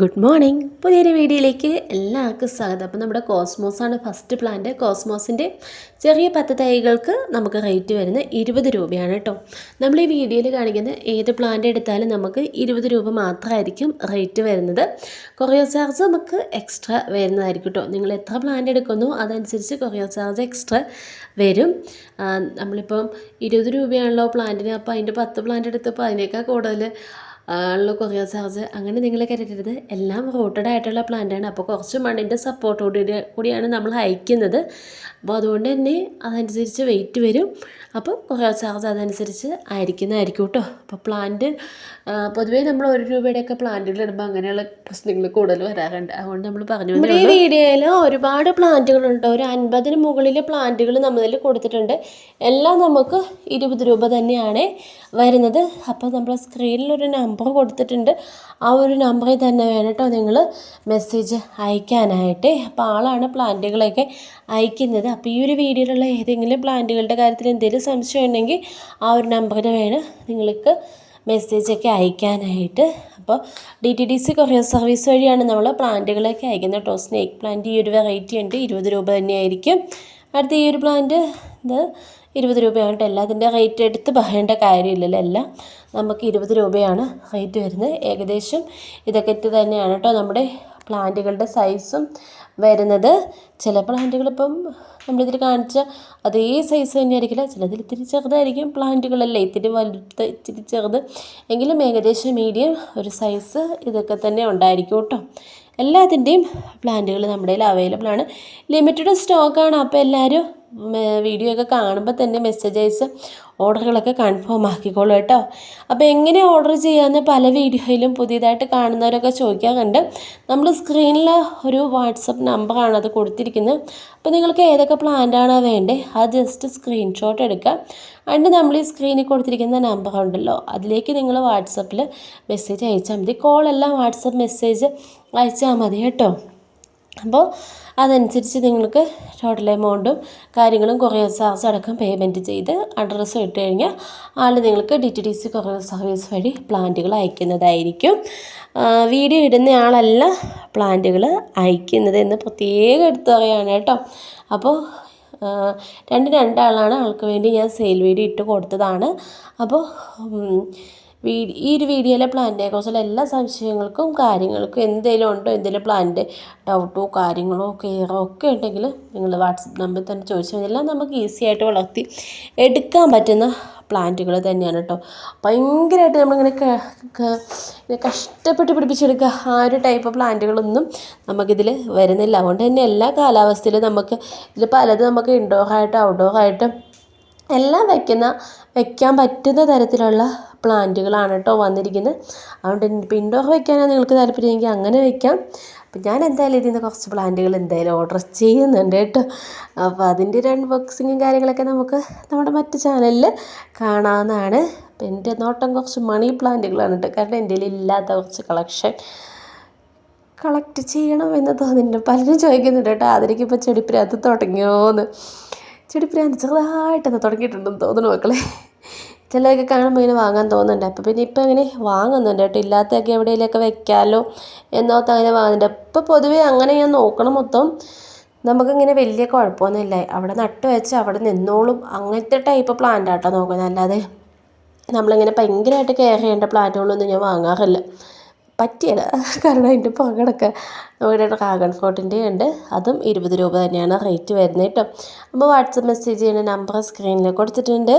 Good morning. പുതിയൊരു വീഡിയോയിലേക്ക് എല്ലാവർക്കും സ്വാഗതം. അപ്പോൾ നമ്മുടെ കോസ്മോസാണ് ഫസ്റ്റ് പ്ലാന്റ് കോസ്മോസിന്റെ ചെറിയ പത്ത് തൈകൾക്ക് നമുക്ക് റേറ്റ് വരുന്നത് ഇരുപത് രൂപയാണ് കേട്ടോ നമ്മൾ ഈ വീഡിയോയിൽ കാണിക്കുന്ന ഏത് പ്ലാന്റ് എടുത്താലും നമുക്ക് ഇരുപത് രൂപ മാത്രമായിരിക്കും റേറ്റ് വരുന്നത്. കൊറിയർ ചാർജ് നമുക്ക് എക്സ്ട്രാ വരുന്നതായിരിക്കും കേട്ടോ നിങ്ങൾ എത്ര പ്ലാന്റ് എടുക്കുന്നു അതനുസരിച്ച് കൊറിയർ ചാർജ് എക്സ്ട്രാ വരും. നമ്മളിപ്പം ഇരുപത് രൂപയാണല്ലോ പ്ലാന്റിന് അപ്പോൾ അതിന്റെ പത്ത് പ്ലാന്റ് എടുത്തപ്പോൾ അതിനേക്കാൾ കൂടുതൽ ഉള്ള കൊറിയർ ചാർജ് അങ്ങനെ നിങ്ങൾ കരുതരുത് എല്ലാം റൂട്ടഡ് ആയിട്ടുള്ള പ്ലാന്റാണ് അപ്പോൾ കുറച്ച് മണ്ണിന്റെ സപ്പോർട്ടോടു കൂടിയാണ് നമ്മൾ അയക്കുന്നത്. അപ്പോൾ അതുകൊണ്ട് തന്നെ അതനുസരിച്ച് വെയിറ്റ് വരും. അപ്പോൾ കൊറിയർ ചാർജ് അതനുസരിച്ച് ആയിരിക്കുന്നതായിരിക്കും കേട്ടോ അപ്പോൾ പ്ലാന്റ് പൊതുവേ നമ്മൾ ഒരു രൂപയുടെയൊക്കെ പ്ലാന്റുകൾ ഇടുമ്പോൾ അങ്ങനെയുള്ള പ്രശ്നങ്ങൾ കൂടുതൽ വരാറുണ്ട്. അതുകൊണ്ട് നമ്മൾ പറഞ്ഞു നമ്മുടെ ഈ വീഡിയോയിൽ ഒരുപാട് പ്ലാന്റുകളുണ്ട് ഒരു അൻപതിന് മുകളിൽ പ്ലാന്റുകൾ നമ്മളിൽ കൊടുത്തിട്ടുണ്ട്. എല്ലാം നമുക്ക് ഇരുപത് രൂപ തന്നെയാണ് വരുന്നത്. അപ്പോൾ നമ്മൾ സ്ക്രീനിൽ ഒരു നമ്പർ കൊടുത്തിട്ടുണ്ട്. ആ ഒരു നമ്പറിൽ തന്നെ വേണം കേട്ടോ നിങ്ങൾ മെസ്സേജ് അയക്കാനായിട്ട്. അപ്പോൾ ആളാണ് പ്ലാന്റുകളൊക്കെ അയക്കുന്നത്. അപ്പോൾ ഈ ഒരു വീഡിയോയിലുള്ള ഏതെങ്കിലും പ്ലാന്റുകളുടെ കാര്യത്തിൽ എന്തെങ്കിലും സംശയം ഉണ്ടെങ്കിൽ ആ ഒരു നമ്പറിൽ വേണം നിങ്ങൾക്ക് മെസ്സേജൊക്കെ അയക്കാനായിട്ട്. അപ്പോൾ D T D C courier service വഴിയാണ് നമ്മൾ പ്ലാന്റുകളൊക്കെ അയക്കുന്നത് കേട്ടോ. സ്നേക്ക് പ്ലാന്റ് ഈ ഒരു വെറൈറ്റി ഉണ്ട്. ഇരുപത് രൂപ തന്നെയായിരിക്കും. അടുത്ത ഈ ഒരു പ്ലാന്റ് ഇത് ഇരുപത് രൂപയാണ് കേട്ടോ എല്ലാത്തിന്റെ റേറ്റ് എടുത്ത് പറയേണ്ട കാര്യമില്ലല്ലോ എല്ലാം. നമുക്ക് ഇരുപത് രൂപയാണ് റേറ്റ് വരുന്നത്. ഏകദേശം ഇതൊക്കെ ഇത് തന്നെയാണ് കേട്ടോ നമ്മുടെ പ്ലാന്റുകളുടെ സൈസും വരുന്നത്. ചില പ്ലാന്റുകളിപ്പം നമ്മളിതിൽ കാണിച്ച അതേ സൈസ് തന്നെ ആയിരിക്കില്ല ചിലതിൽ ഇത്തിരി ചെറുതായിരിക്കും പ്ലാന്റുകളല്ലേ ഇത്തിരി വലുത് ഇത്തിരി ചെറുത്. എങ്കിലും ഏകദേശം മീഡിയം ഒരു സൈസ് ഇതൊക്കെ തന്നെ ഉണ്ടായിരിക്കും കേട്ടോ. എല്ലാത്തിന്റെയും പ്ലാന്റുകൾ നമ്മുടെ കയ്യിൽ അവൈലബിൾ ആണ്. ലിമിറ്റഡ് സ്റ്റോക്കാണ് അപ്പോൾ എല്ലാവരും വീഡിയോ ഒക്കെ കാണുമ്പോൾ തന്നെ മെസ്സേജ് അയച്ച് ഓർഡറുകളൊക്കെ കൺഫേം ആക്കിക്കോളൂ കേട്ടോ. അപ്പോൾ എങ്ങനെ ഓർഡർ ചെയ്യാമെന്ന് പല വീഡിയോയിലും പുതിയതായിട്ട് കാണുന്നവരൊക്കെ ചോദിക്കാറുണ്ട് നമ്മൾ സ്ക്രീനിൽ ഒരു വാട്സപ്പ് നമ്പറാണ് അത് കൊടുത്തിരിക്കുന്നത് അപ്പോൾ നിങ്ങൾക്ക് ഏതൊക്കെ പ്ലാന്റാണോ വേണ്ടത് അത് ജസ്റ്റ് സ്ക്രീൻഷോട്ട് എടുക്കുക. അതിന്റെ നമ്മൾ ഈ സ്ക്രീനിൽ കൊടുത്തിരിക്കുന്ന നമ്പർ ഉണ്ടല്ലോ അതിലേക്ക് നിങ്ങൾ വാട്സപ്പിൽ മെസ്സേജ് അയച്ചാൽ മതി. കോളെല്ലാം വാട്സപ്പ് മെസ്സേജ് അയച്ചാൽ മതി കേട്ടോ. അപ്പോൾ അതനുസരിച്ച് നിങ്ങൾക്ക് ടോട്ടൽ എമൗണ്ടും കാര്യങ്ങളും കൊറിയർ ചാർജ് അടക്കം പേയ്മെന്റ് ചെയ്ത് അഡ്രസ്സ് ഇട്ട് കഴിഞ്ഞാൽ ആൾ നിങ്ങൾക്ക് D T D C courier service വഴി പ്ലാന്റുകൾ അയക്കുന്നതായിരിക്കും. വീഡിയോ ഇടുന്ന ആളല്ല പ്ലാന്റുകൾ അയക്കുന്നത് എന്ന് പ്രത്യേകം എടുത്ത് പറയുകയാണ് കേട്ടോ. അപ്പോൾ രണ്ട് രണ്ടാളാണ് ആൾക്ക് വേണ്ടി ഞാൻ സെയിൽ വീഡിയോ ഇട്ട് കൊടുത്തതാണ്. അപ്പോൾ ഈ ഒരു വീഡിയോയിലെ പ്ലാന്റിനെ കുറിച്ചുള്ള എല്ലാ സംശയങ്ങൾക്കും കാര്യങ്ങൾക്കും എന്തെങ്കിലും ഉണ്ടോ? എന്തെങ്കിലും പ്ലാന്റ് ഡൗട്ടോ കാര്യങ്ങളോ കെയറോ ഒക്കെ ഉണ്ടെങ്കിൽ നിങ്ങൾ വാട്സപ്പ് നമ്പറിൽ തന്നെ ചോദിച്ചാൽ കഴിഞ്ഞാൽ നമുക്ക് ഈസി ആയിട്ട് വളർത്തി എടുക്കാൻ പറ്റുന്ന പ്ലാന്റുകൾ തന്നെയാണ് കേട്ടോ. ഭയങ്കരമായിട്ട് നമ്മളിങ്ങനെ ഇങ്ങനെ കഷ്ടപ്പെട്ട് പിടിപ്പിച്ചെടുക്കുക. ആ ഒരു ടൈപ്പ് പ്ലാന്റുകളൊന്നും നമുക്കിതിൽ വരുന്നില്ല. അതുകൊണ്ട് തന്നെ എല്ലാ കാലാവസ്ഥയിലും നമുക്ക് ഇതിൽ പലതും നമുക്ക് ഇൻഡോർ ആയിട്ട് ഔട്ട്ഡോർ ഔട്ട്ഡോറായിട്ടും എല്ലാം വെക്കുന്ന വെക്കാൻ പറ്റുന്ന തരത്തിലുള്ള പ്ലാന്റുകളാണ് കേട്ടോ വന്നിരിക്കുന്നത്. അതുകൊണ്ട് ഇപ്പോൾ ഇൻഡോർ വെക്കാനാണ് നിങ്ങൾക്ക് താല്പര്യമെങ്കിൽ അങ്ങനെ വെക്കാം. അപ്പം ഞാൻ എന്തായാലും ഇതിൽ നിന്ന് കുറച്ച് പ്ലാന്റുകൾ എന്തായാലും ഓർഡർ ചെയ്യുന്നുണ്ട് കേട്ടോ. അപ്പോൾ അതിന്റെ ഒരു അൺബോക്സിങ്ങും കാര്യങ്ങളൊക്കെ നമുക്ക് നമ്മുടെ മറ്റ് ചാനലിൽ കാണാവുന്നതാണ്. അപ്പം എന്റെ നോട്ടം കുറച്ച് മണി പ്ലാന്റുകളാണ് കേട്ടോ. കാരണം എന്റെ ഇല്ലാത്ത കുറച്ച് കളക്ഷൻ കളക്ട് ചെയ്യണം എന്ന് തോന്നുന്നുണ്ട്. പലരും ചോദിക്കുന്നുണ്ട് കേട്ടോ അതിലേക്ക് ഇപ്പോൾ ചെടിപ്പിരാന്ത് തുടങ്ങിയോന്ന്? ചെടിപ്പിരാന്ത് ചെറുതായിട്ടൊന്ന് തുടങ്ങിയിട്ടുണ്ടെന്ന് തോന്നുന്നു മക്കളെ. ചിലതൊക്കെ കാണുമ്പോൾ ഇങ്ങനെ വാങ്ങാൻ തോന്നുന്നുണ്ട്. അപ്പോൾ പിന്നെ ഇപ്പം അങ്ങനെ വാങ്ങുന്നുണ്ട് കേട്ടോ. ഇല്ലാത്തതൊക്കെ എവിടെയെങ്കിലുമൊക്കെ വെക്കാമല്ലോ എന്നോർത്ത് അങ്ങനെ വാങ്ങുന്നുണ്ട്. ഇപ്പോൾ പൊതുവേ അങ്ങനെ ഞാൻ നോക്കണം മൊത്തം. നമുക്കിങ്ങനെ വലിയ കുഴപ്പമൊന്നുമില്ല. അവിടെ നട്ട് വെച്ച് അവിടെ നിന്നോളും. അങ്ങനത്തെ ടൈപ്പ് പ്ലാന്റ് ആട്ടോ നോക്കുന്നത്. അല്ലാതെ നമ്മളിങ്ങനെ ഭയങ്കരമായിട്ട് കെയർ ചെയ്യേണ്ട പ്ലാന്റുകളൊന്നും ഞാൻ വാങ്ങാറില്ല. പറ്റിയല്ല. കാരണം അതിന്റെ പകടൊക്കെ നമ്മുടെ ഡ്രാഗൺ ഫ്രൂട്ടിന്റെ ഉണ്ട്. അതും ഇരുപത് രൂപ തന്നെയാണ് റേറ്റ് വരുന്നത് കേട്ടോ. അപ്പോൾ വാട്സപ്പ് മെസ്സേജ് ചെയ്യുന്ന നമ്പർ സ്ക്രീനിൽ കൊടുത്തിട്ടുണ്ട്.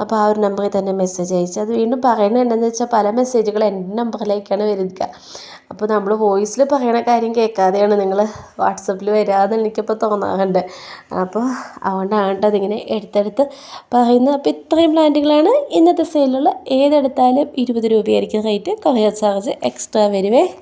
അപ്പോൾ ആ ഒരു നമ്പറിൽ തന്നെ മെസ്സേജ് അയച്ച് അത് വീണ്ടും പറയുന്നത് എന്താണെന്ന് വെച്ചാൽ പല മെസ്സേജുകൾ എന്റെ നമ്പറിലേക്കാണ് വരിക. അപ്പോൾ നമ്മൾ വോയിസിൽ പറയണ കാര്യം കേൾക്കാതെയാണ് നിങ്ങൾ വാട്സപ്പിൽ വരാമെന്ന് എനിക്കിപ്പോൾ തോന്നാറുണ്ട്. അപ്പോൾ അതുകൊണ്ടാണ് അതിങ്ങനെ എടുത്തെടുത്ത് പറയുന്നത്. അപ്പോൾ ഇത്രയും പ്ലാന്റുകളാണ് ഇന്നത്തെ സെയിലുള്ള ഏതെടുത്താലും ഇരുപത് രൂപയായിരിക്കും റേറ്റ് കൊറിയർ ചാർജ് എക്സ്ട്രാ വരുവേ.